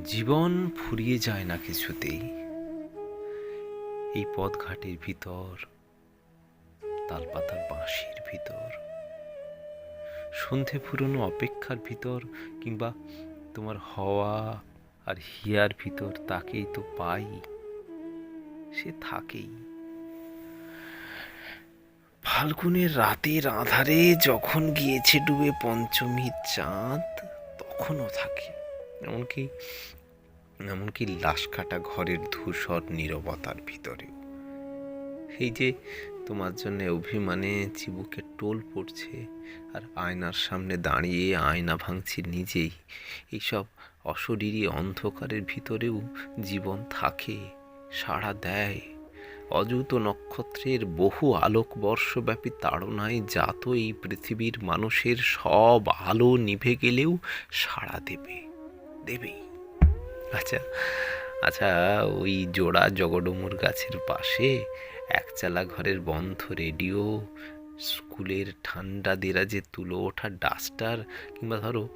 জীবন ফুরিয়ে যায় না কিছুতেই। এই পথঘাটের ভিতর, তালপাতার বাঁশির ভিতর, সন্ধে ফুরনো অপেক্ষার ভিতর কিংবা তোমার হওয়া আর হিয়ার ভিতর তাকেই তো পাই। সে থাকেই। ফাল্গুনের রাতের আধারে যখন গিয়েছে ডুবে পঞ্চমীর চাঁদ, তখনও থাকে। এমনকি এমনকি লাশ কাটা ঘরের ধূসর নীরবতার ভিতরেও। এই যে তোমার জন্য অভিমানে চিবুকে টোল পড়ছে আর আয়নার সামনে দাঁড়িয়ে আয়না ভাঙছি নিজেই, এইসব অশরীরী অন্ধকারের ভিতরেও জীবন থাকে, সাড়া দেয়। অযুত নক্ষত্রের বহু আলোকবর্ষব্যাপী তাড়নায় জাত এই পৃথিবীর মানুষের সব আলো নিভে গেলেও সাড়া দেবে। দেবেই আচ্ছা আচ্ছা ওই জোড়া জগডমুর গাছের পাশে একচালা ঘরের বন্ধ রেডিও, স্কুলের ঠান্ডা দেরাজে তুলো ওঠা ডাস্টার কিংবা ধরো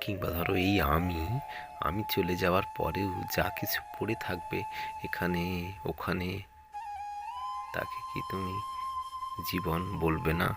কিংবা ধরো এই আমি আমি চলে যাওয়ার পরেও যা কিছু পড়ে থাকবে এখানে, ওখানে, তাকে কি তুমি জীবন বলবে না?